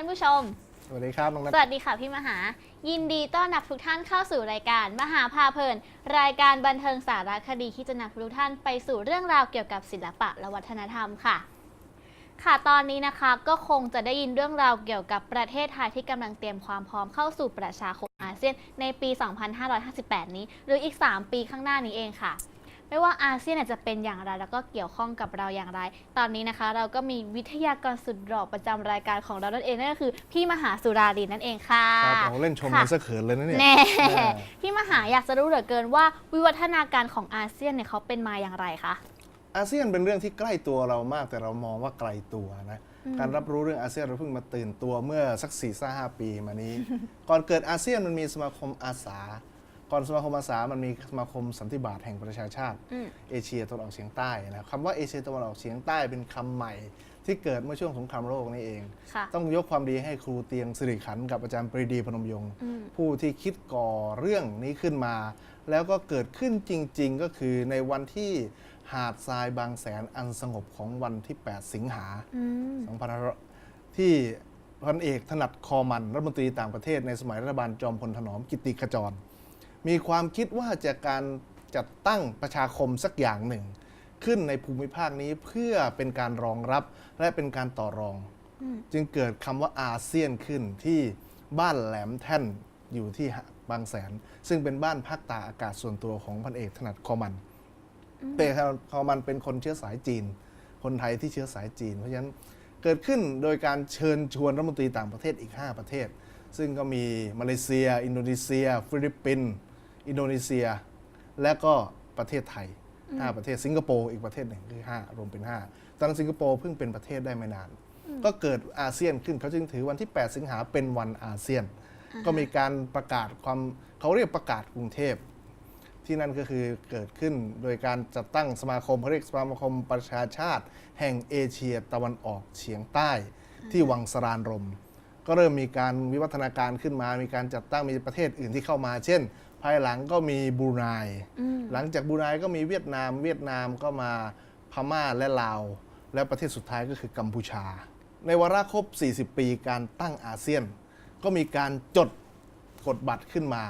ดีค่ะท่านผู้ชม สวัสดีครับน้องนัทสวัสดีค่ะพี่มหา ยินดีต้อนรับทุกท่านเข้าสู่รายการ มหาพาเพลิน รายการบันเทิงสารคดีที่จะนำทุกท่านไปสู่เรื่องราวเกี่ยวกับศิลปะและวัฒนธรรมค่ะ ค่ะตอนนี้นะคะก็คงจะได้ยินเรื่องราวเกี่ยวกับประเทศไทยที่กำลังเตรียมความพร้อมเข้าสู่ประชาคมอาเซียนในปี 2558 นี้ หรืออีก 3 ปีข้างหน้านี้เองค่ะ ไม่ว่าอาเซียนจะเป็นอย่างไรแล้วก็เกี่ยวข้องกับเราอย่างไร ตอนนี้นะคะ เราก็มีวิทยากรสุดหล่อประจำรายการของเรานั่นเองนั่นก็คือพี่มหาสุรารีนั่นเองค่ะครับเราเล่นชมค่ะกันซะเขินเลยนะเนี่ยแน่แน่พี่มหาอยากจะรู้เหลือเกินว่าวิวัฒนาการของอาเซียนเนี่ยเขาเป็นมาอย่างไรคะอาเซียนเป็นเรื่องที่ใกล้ตัวเรามากแต่เรามองว่าไกลตัวนะอืมการรับรู้เรื่องอาเซียนเราเพิ่งมาตื่นตัวเมื่อสัก4ี่ห้าปีมานี้ ก่อนเกิดอาเซียนมันมีสมาคมอาสา ก่อนสมาคมอาสา มันมีสมาคมสันติบาตแห่งประชาชาติ อืม เอเชียตะวันออกเฉียงใต้นะคำว่าเอเชียตะวันออกเฉียงใต้เป็นคำใหม่ ที่เกิดเมื่อช่วงสงครามโลกนี่เอง ค่ะ ต้องยกความดีให้ครูเตียงสิริขันธ์กับอาจารย์ปรีดีพนมยงค์อืม ผู้ที่คิดก่อเรื่องนี้ขึ้นมา แล้วก็เกิดขึ้นจริง ๆ ก็คือในวันที่หาดทรายบางแสนอันสงบของวันที่ 8 สิงหา อืม 2500ที่พันเอกถนัดคอมันรัฐมนตรีต่างประเทศในสมัยรัฐบาลจอมพลถนอมกิติขจร มีความคิดว่าจะการจัดตั้งประชาคมสักอย่างหนึ่ง ขึ้นในภูมิภาคนี้เพื่อเป็นการรองรับและเป็นการต่อรองอืมจึงเกิดคำว่าอาเซียนขึ้นที่บ้านแหลมแท่นอยู่ที่บางแสน ซึ่งเป็นบ้านพักตากอากาศส่วนตัวของพันเอกถนัดคอมันแต่คอมันเป็นคนเชื้อสายจีน คนไทยที่เชื้อสายจีน เพราะฉะนั้นเกิดขึ้นโดยการเชิญชวนรัฐมนตรีต่างประเทศอีก 5 ประเทศ ซึ่งก็มีมาเลเซีย อินโดนีเซีย ฟิลิปปินส์ อินโดนีเซีย และก็ประเทศไทย5ประเทศสิงคโปร์อีกประเทศหนึ่งคือ5รวมเป็น5ตอนนั้นสิงคโปร์เพิ่งเป็นประเทศได้ไม่นาน ก็เกิดอาเซียนขึ้นเขาจึงถือวันที่ 8 สิงหาเป็นวันอาเซียน ก็มีการประกาศความเขาเรียกประกาศกรุงเทพ ที่นั่นก็คือเกิดขึ้นโดยการจัดตั้งสมาคมเขาเรียกสมาคมประชาชาติ แห่งเอเชียตะวันออกเฉียงใต้ ที่วังสรานรม ก็เริ่มมีการวิวัฒนาการขึ้นมา มีการจัดตั้งมีประเทศอื่นที่เข้ามา เช่น ภายหลังก็มีบรูไนอืมหลังจากบรูไนก็มีเวียดนาม เวียดนามก็มาพม่าและลาว และประเทศสุดท้ายก็คือกัมพูชา ในวาระครบ 40 ปีการตั้งอาเซียน ก็มีการจดกฎบัตรขึ้นมา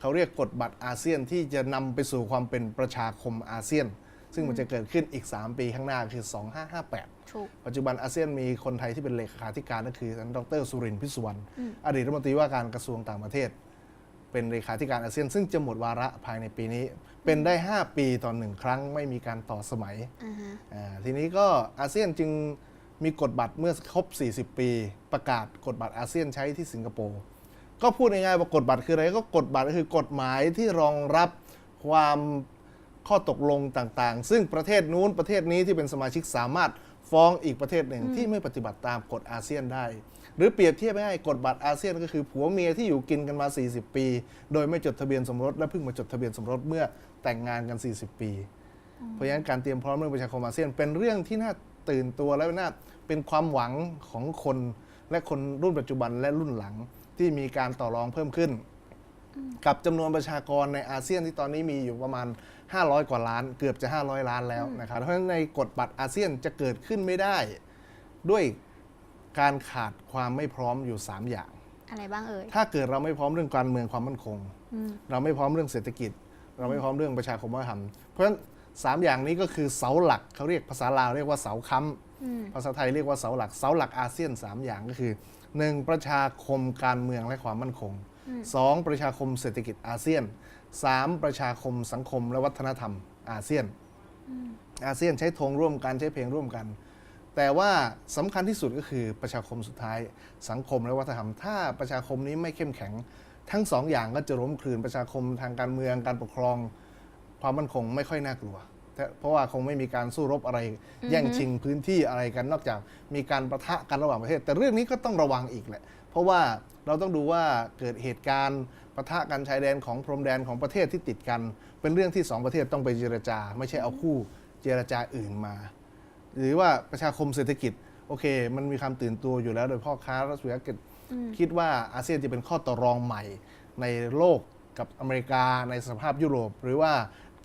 เขาเรียกกฎบัตรอาเซียนที่จะนำไปสู่ความเป็นประชาคมอาเซียน ซึ่งมันจะเกิดขึ้นอีก 3 ปีข้างหน้าคือ 2558ถูกปัจจุบันอาเซียนมีคนไทยที่เป็นเลขาธิการก็คือท่านดรสุรินทร์พิสุวรรณอืมอดีตรัฐมนตรีว่าการกระทรวงต่างประเทศ เป็นเลขาธิการอาเซียน ซึ่งจะหมดวาระภายในปีนี้ เป็นได้ 5 ปีต่อหนึ่งครั้งไม่มีการต่อสมัยอ่าฮะอ่าทีนี้ก็อาเซียนจึงมีกฎบัตรเมื่อครบ 40 ปี ประกาศกฎบัตรอาเซียนใช้ที่สิงคโปร์ก็พูดง่ายๆว่ากฎบัตรคืออะไรก็กฎบัตรก็คือกฎหมายที่รองรับความข้อตกลงต่างๆ ซึ่งประเทศนู้นประเทศนี้ที่เป็นสมาชิกสามารถฟ้องอีกประเทศหนึ่งที่ไม่ปฏิบัติตามกฎอาเซียนได้ หรือเปรียบเทียบง่ายกฎบัตรอาเซียนก็คือผัวเมียที่อยู่กินกันมา 40 ปี โดยไม่จดทะเบียนสมรสและเพิ่งมาจดทะเบียนสมรสเมื่อแต่งงานกัน 40 ปี เพราะฉะนั้นการเตรียมพร้อมเรื่องประชาคมอาเซียน เป็นเรื่องที่น่าตื่นตัวและน่าเป็นความหวังของคนและคนรุ่นปัจจุบันและรุ่นหลังที่มีการต่อรองเพิ่มขึ้น กับจำนวนประชากรในอาเซียนที่ตอนนี้มีอยู่ประมาณ 500 กว่าล้าน เกือบจะ 500 ล้านแล้วนะครับเพราะฉะนั้นในกฎบัตรอาเซียนจะเกิดขึ้นไม่ได้ ด้วย การขาดความไม่พร้อมอยู่ 3 อย่าง อะไรบ้างเอ่ย ถ้าเกิดเราไม่พร้อมเรื่องการเมืองความมั่นคง อืม เราไม่พร้อมเรื่องเศรษฐกิจ เราไม่พร้อมเรื่องประชาคมวัฒนธรรม เพราะฉะนั้นสามอย่างนี้ก็คือเสาหลักเขาเรียกภาษาลาวเรียกว่าเสาค้อืมำภาษาไทยเรียกว่าเสาหลักเสาหลักอาเซียนสามอย่างก็คือหนึ่งประชาคมการเมืองและความมั่นคงสองประชาคมเศรษฐกิจอาเซียนสามประชาคมสังคมและวัฒนธรรมอาเซียน อาเซียนใช้ธงร่วมกันใช้เพลงร่วมกัน แต่ว่าสำคัญที่สุดก็คือประชาคมสุดท้ายสังคมและวัฒนธรรม ถ้าประชาคมนี้ไม่เข้มแข็ง ทั้งสองอย่างก็จะล้มคลืนประชาคมทางการเมืองการปกครอง ความมั่นคงไม่ค่อยน่ากลัวแต่เพราะว่าคงไม่มีการสู้รบอะไร แย่งชิงพื้นที่อะไรกันนอกจากมีการประทะกันระหว่างประเทศ แต่เรื่องนี้ก็ต้องระวังอีกแหละ เพราะว่าเราต้องดูว่าเกิดเหตุการณ์ประทะกันชายแดนของพรมแดนของประเทศที่ติดกัน เป็นเรื่องที่สองประเทศต้องไปเจรจา ไม่ใช่เอาคู่เจรจาอื่นมา หรือว่าประชาคมเศรษฐกิจ โอเค มันมีความตื่นตัวอยู่แล้วโดยพ่อค้ารัฐวิสาหกิจคิดว่าอาเซียนจะเป็นข้อต่อรองใหม่ในโลกกับอเมริกาในสภาพยุโรป หรือว่า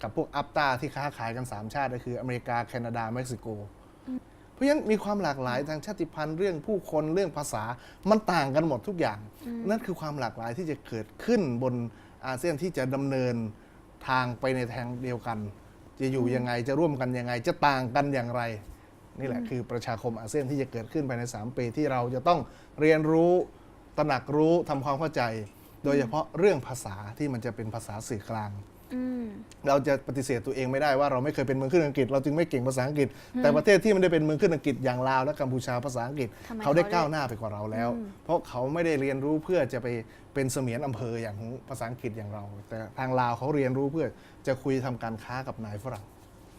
กับพวกอัปตาที่ค้าขายกัน 3 ชาติก็คืออเมริกาแคนาดาเม็กซิโก เพราะราะฉะนั้นมีความหลากหลายทางชาติพันธุ์เรื่องผู้คนเรื่องภาษามันต่างกันหมดทุกอย่าง นั่นคือความหลากหลายที่จะเกิดขึ้นบนอาเซียนที่จะดำเนินทางไปในทางเดียวกัน จะอยู่ยังไงจะร่วมกันยังไงจะต่างกันอย่างไร นี่แหละคือประชาคมอาเซียนที่จะเกิดขึ้นภายใน 3 ปีที่เราจะต้องเรียนรู้ตระหนักรู้ทำความเข้าใจ โดยเฉพาะเรื่องภาษาที่มันจะเป็นภาษาสื่อกลางอืมเราจะปฏิเสธตัวเองไม่ได้ว่าเราไม่เคยเป็นเมืองขึ้นอังกฤษ เราจึงไม่เก่งภาษาอังกฤษ แต่ประเทศที่มันได้เป็นเมืองขึ้นอังกฤษอย่างลาวและกัมพูชาภาษาอังกฤษทำไมเขาได้เขาได้ก้าวหน้าไปกว่าเราแล้ว เพราะเขาไม่ได้เรียนรู้เพื่อจะไปเป็นเสมียนอำเภออย่างของภาษาอังกฤษอย่างเรา แต่ทางลาวเขาเรียนรู้เพื่อจะคุยทำการค้ากับนายฝรั่ง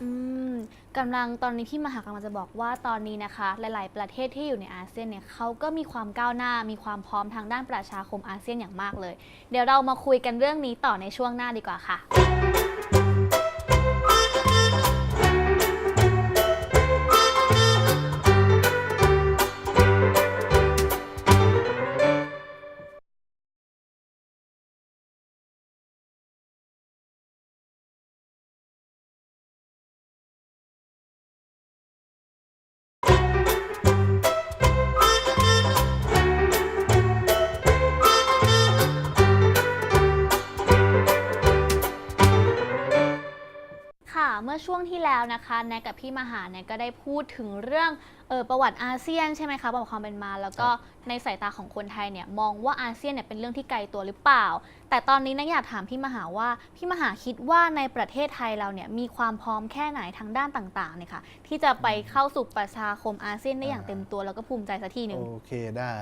อืมกำลังตอนนี้พี่มหากำลังจะบอกว่าตอนนี้นะคะ หลาย ๆ ประเทศที่อยู่ในอาเซียนเนี่ยเขาก็มีความก้าวหน้ามีความพร้อมทางด้านประชาคมอาเซียนอย่างมากเลย เดี๋ยวเรามาคุยกันเรื่องนี้ต่อในช่วงหน้าดีกว่าค่ะ ค่ะ เมื่อช่วงที่แล้วนะคะแนกกับพี่มหาเนี่ยก็ได้พูดถึงเรื่องเออประวัติอาเซียนใช่ไหมคะประวัติความเป็นมา แล้วก็ในสายตาของคนไทยเนี่ยมองว่าอาเซียนเนี่ยเป็นเรื่องที่ไกลตัวหรือเปล่า แต่ตอนนี้นะอยากถามพี่มหาว่าพี่มหาคิดว่าในประเทศไทยเราเนี่ยมีความพร้อมแค่ไหนทางด้านต่างๆเนี่ยค่ะที่จะไปเข้าสู่ประชาคมอาเซียนได้อย่างเต็มตัวแล้วก็ภูมิใจสักทีหนึ่งโอเคได้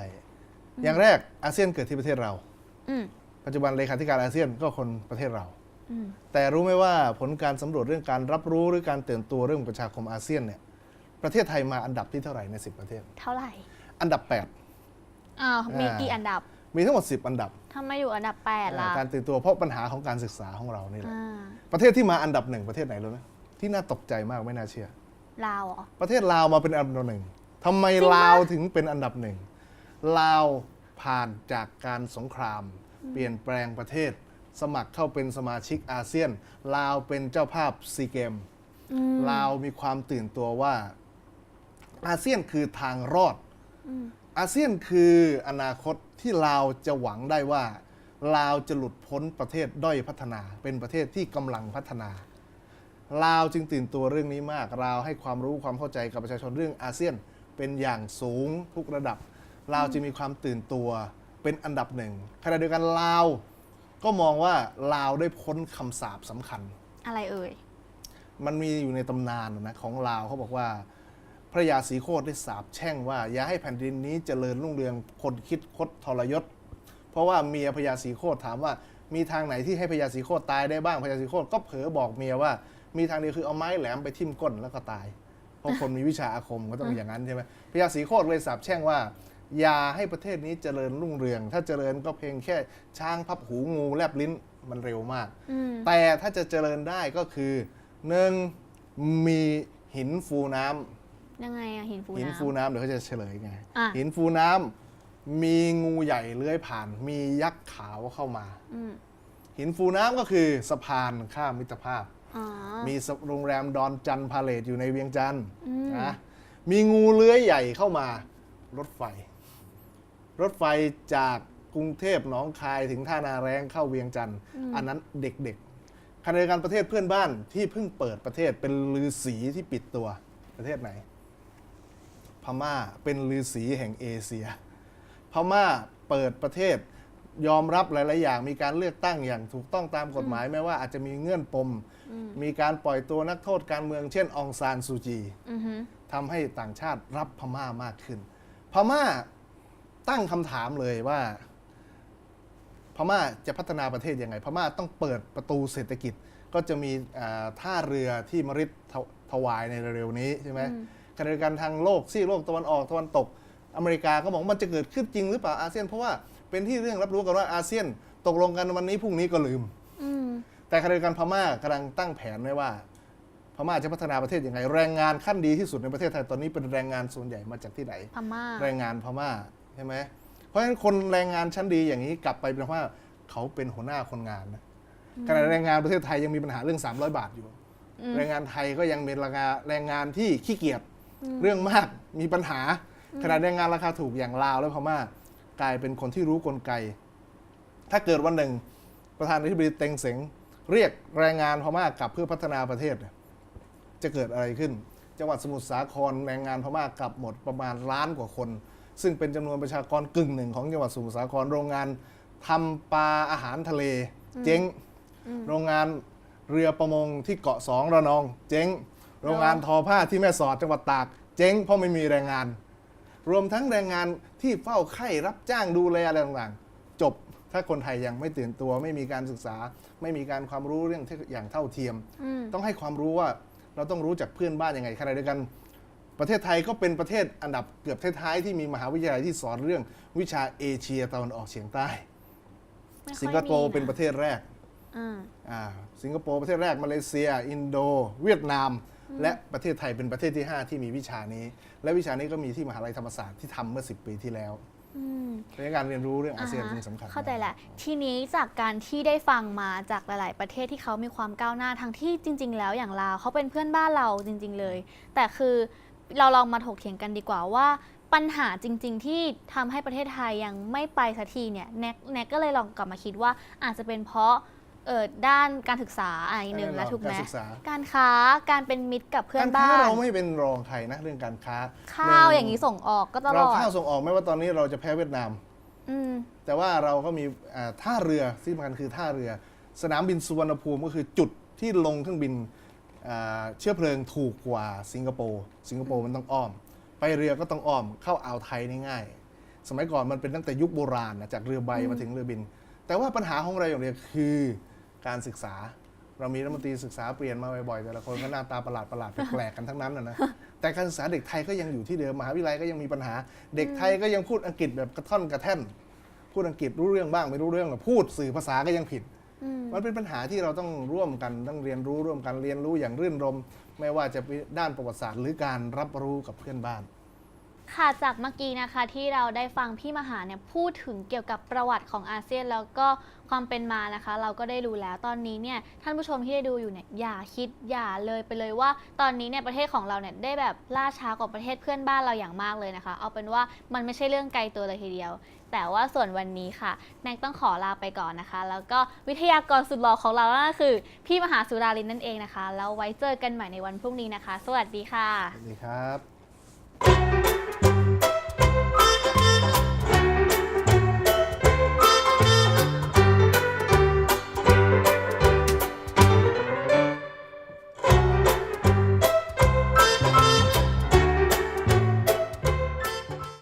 อย่างแรกอาเซียนเกิดที่ประเทศเราอืมปัจจุบันเลขาธิการอาเซียนก็คนประเทศเราอืม แต่รู้ไหมว่าผลการสำรวจเรื่องการรับรู้หรือการตื่นตัวเรื่องประชาคมอาเซียนเนี่ยประเทศไทยมาอันดับที่เท่าไหร่ใน 10 ประเทศ เท่าไหร่ อันดับอ้าวมีอ่ากี่กี่อันดับ8มีทั้งหมด 10 อันดับทำไมอยู่อันดับแปดล่ะการตื่นตัวเพราะปัญหาของการศึกษาของเรานี่แหละอ่าประเทศที่มาอันดับหนึ่งประเทศไหนรู้ไหมที่น่าตกใจมากไม่น่าเชื่อลาวเหรอประเทศลาวมาเป็นอันดับหนึ่งทำไมจริงปะลาวถึงเป็นอันดับหนึ่งลาวผ่านจากการสงคราม เปลี่ยนแปลงประเทศ สมัครเข้าเป็นสมาชิกอาเซียน ลาวเป็นเจ้าภาพซีเกมอืมลาวมีความตื่นตัวว่า อาเซียนคือทางรอดอืมอาเซียนคืออนาคตที่ลาวจะหวังได้ว่า ลาวจะหลุดพ้นประเทศด้อยพัฒนา เป็นประเทศที่กำลังพัฒนาลาวจึงตื่นตัวเรื่องนี้มากลาวให้ความรู้ความเข้าใจกับประชาชนเรื่องอาเซียนเป็นอย่างสูงทุกระดับลาวจึงมีความตื่นตัวเป็นอันดับหนึ่งขณะเดียวกันลาว ก็มองว่าลาวได้พ้นคำสาปสำคัญ อะไรเอ่ย มันมีอยู่ในตำนานนะของลาวเขาบอกว่า พระยาศรีโคตรได้สาบแช่งว่า อย่าให้แผ่นดินนี้เจริญรุ่งเรืองคนคิดคดทรยศ เพราะว่าเมียพญาศรีโคตรถามว่ามีทางไหนที่ให้พญาศรีโคตรตายได้บ้างพญาศรีโคตรก็เผลอบอกเมียว่า มีทางเดียวคือเอาไม้แหลมไปทิ่มก้นแล้วก็ตาย เพราะคนมีวิชาอาคมก็ต้องอย่างนั้นใช่ไหมพญาศรีโคตรเลยสาบแช่งว่า อย่าให้ประเทศนี้เจริญรุ่งเรือง ถ้าเจริญก็เพียงแค่ช้างพับหูงูแลบลิ้นมันเร็วมากอืมแต่ถ้าจะเจริญได้ก็คือหนึ่งมีหินฟูน้ำยังไงอะหินฟูหินน้ำฟูน้ำเดี๋ยวเขาจะเฉลยไงอะหินฟูน้ำมีงูใหญ่เลื้อยผ่าน มียักษ์ขาวเข้ามาอืมหินฟูน้ำก็คือสะพานข้ามมิตรภาพอ๋อมีโรงแรมดอนจันทร์พาเลทอยู่ในเวียงจันทร์อืมนะมีงูเลื้อยใหญ่เข้ามารถไฟ รถไฟจากกรุงเทพหนองคายถึงท่านาแรงเข้าเวียงจันทร์อันนั้นเด็กๆขณะเดียวกันประเทศเพื่อนบ้านที่เพิ่งเปิดประเทศเป็นลือสีที่ปิดตัวประเทศไหน พม่าเป็นลือสีแห่งเอเชีย พม่าเปิดประเทศยอมรับหลาย ๆ อย่าง มีการเลือกตั้งอย่างถูกต้องตามกฎหมายแม้ว่าอาจจะมีเงื่อนปม มีการปล่อยตัวนักโทษการเมืองเช่นองซานซูจีอือฮึทำให้ต่างชาติรับพม่ามากขึ้น พม่า ตั้งคำถามเลยว่า พม่าจะพัฒนาประเทศยังไง พม่าต้องเปิดประตูเศรษฐกิจ ก็จะมีอ่าท่าเรือที่มริดถวถวายในเร็วๆนี้ใช่ไหมขณะเดียวกันทางโลกซี่โลกตะวันออกตะวันตก อเมริกาก็บอกว่ามันจะเกิดขึ้นจริงหรือเปล่าอาเซียน เพราะว่าเป็นที่เรื่องรับรู้กันว่าอาเซียนตกลงกันวันนี้พรุ่งนี้ก็ลืม อืม แต่ขณะเดียวกันพม่ากำลังตั้งแผนไว้ว่า พม่าจะพัฒนาประเทศยังไง แรงงานขั้นดีที่สุดในประเทศไทยตอนนี้เป็นแรงงานส่วนใหญ่มาจากที่ไหน พม่า แรงงานพม่าใช่ไหมเพราะฉะนั้นคนแรงงานชั้นดีอย่างนี้กลับไปเป็นว่าเขาเป็นหัวหน้าคนงานนะขณะแรงงานประเทศไทยยังมีปัญหาเรื่อง 300 บาทอยู่ แรงงานไทยก็ยังเป็นแรงงานแรงงานที่ขี้เกียจเรื่องมากมีปัญหาขณะแรงงานราคาถูกอย่างลาวและพม่ากลายเป็นคนที่รู้กลไก ถ้าเกิดวันหนึ่ง ประธานาธิบดีเต็งเสงเรียกแรงงานพม่ากลับเพื่อพัฒนาประเทศเนี่ยจะเกิดอะไรขึ้น จังหวัดสมุทรสาครแรงงานพม่ากลับหมดประมาณล้านกว่าคน ซึ่งเป็นจำนวนประชากรกึ่งหนึ่งของจังหวัดสมุทรสาครโรงงานทำปลาอาหารทะเล เจ๊ง โรงงานเรือประมงที่เกาะสองระนอง เจ๊ง โรงงานทอผ้าที่แม่สอดจังหวัดตาก เจ๊ง เพราะไม่มีแรงงาน รวมทั้งแรงงานที่เฝ้าไข้รับจ้างดูแลอะไรต่างๆ จบถ้าคนไทยยังไม่ตื่นตัว ไม่มีการศึกษา ไม่มีการความรู้เรื่องที่อย่างเท่าเทียม อืม ต้องให้ความรู้ว่าเราต้องรู้จักเพื่อนบ้านยังไงขณะเดียวกัน ประเทศไทยก็เป็นประเทศอันดับเกือบท้ายๆที่มีมหาวิทยาลัยที่สอนเรื่องวิชาเอเชียตะวันออกเฉียงใต้ ไม่ค่อยสิงคโปร์มีะเป็นประเทศแรกอืมอ่าสิงคโปร์ประเทศแรกมาเลเซีย อินโด เวียดนาม และประเทศไทยเป็นประเทศที่ 5 ที่มีวิชานี้ และวิชานี้ก็มีที่มหาลัยธรรมศาสตร์ที่ทำเมื่อ 10 ปีที่แล้วอืม เพราะฉะนั้นการเรียนรู้เรื่องอาเซียนอ่าฮะเป็นสำคัญเข้าใจแหละ ทีนี้จากการที่ได้ฟังมาจากหลาย ๆ ประเทศที่เขามีความก้าวหน้าทั้งที่จริง ๆ แล้วอย่างลาวเขาเป็นเพื่อนบ้านเราจริง ๆ เลย แต่คือ เราลองมาถกเถียงกันดีกว่าว่า ปัญหาจริง ๆ ที่ทำให้ประเทศไทยยังไม่ไปสักทีเนี่ยแนกแนกก็เลยลองกลับมาคิดว่าอาจจะเป็นเพราะเออด้านการศึกษาอะไรหนึ่งแล้วถูกไหมการศึกษาการค้าการเป็นมิตรกับเพื่อนการค้าบ้านเราไม่เป็นรองใครนะเรื่องการค้า ข้าวหอย่างนี้ส่งออกก็ตลเราอดข้าวส่งออกไม่ว่าตอนนี้เราจะแพ้เวียดนามอืมแต่ว่าเราก็มีอ่าท่าเรือที่สำคัญคือท่าเรือ สนามบินสุวรรณภูมิก็คือจุดที่ลงเครื่องบินอ่า เชื้อเพลิงถูกกว่าสิงคโปร์สิงคโปร์มันต้องอ้อม ไปเรือก็ต้องอ้อมเข้าอ่าวไทยนี่ง่าย สมัยก่อนมันเป็นตั้งแต่ยุคโบราณนะจากเรือใบมาถึงเรือบิน แต่ว่าปัญหาของเราอย่างเดียวคือการศึกษา เรามีรัฐมนตรีศึกษาเปลี่ยนมาบ่อยๆแต่ละคนก็หน้าตาประหลาดประหลาดๆแปลกๆกันทั้งนั้นนะนะแต่การศึกษาเด็กไทยก็ยังอยู่ที่เดิมมหาวิทยาลัยก็ยังมีปัญหา เด็กไทยก็ยังพูดอังกฤษแบบกระท่อนกระแท่นพูดอังกฤษรู้เรื่องบ้างไม่รู้เรื่องหรอกพูดสื่อภาษาก็ยังผิดอื มันเป็นปัญหาที่เราต้องร่วมกันต้องเรียนรู้ร่วมกันเรียนรู้อย่างรื่นรม ไม่ว่าจะเป็นด้านประวัติศาสตร์หรือการรับรู้กับเพื่อนบ้านค่ะจากเมื่อกี้นะคะที่เราได้ฟังพี่มหาเนี่ยพูดถึงเกี่ยวกับประวัติของอาเซียน แล้วก็ความเป็นมานะคะ เราก็ได้รู้แล้วตอนนี้เนี่ยท่านผู้ชมที่ได้ดูอยู่เนี่ยอย่าคิดอย่าเลยไปเลยว่า ตอนนี้เนี่ยประเทศของเราเนี่ยได้แบบล่าช้ากว่าประเทศเพื่อนบ้านเราอย่างมากเลยนะคะ เอาเป็นว่ามันไม่ใช่เรื่องไกลตัวเลยทีเดียว แต่ว่าส่วนวันนี้ค่ะ แนกต้องขอลาไปก่อนนะคะ แล้วก็วิทยากรสุดหล่อของเราก็คือ พี่มหาสุรารินนั่นเองนะคะ แล้วไว้เจอกันใหม่ในวันพรุ่งนี้นะคะ สวัสดีค่ะ สวัสดีครับ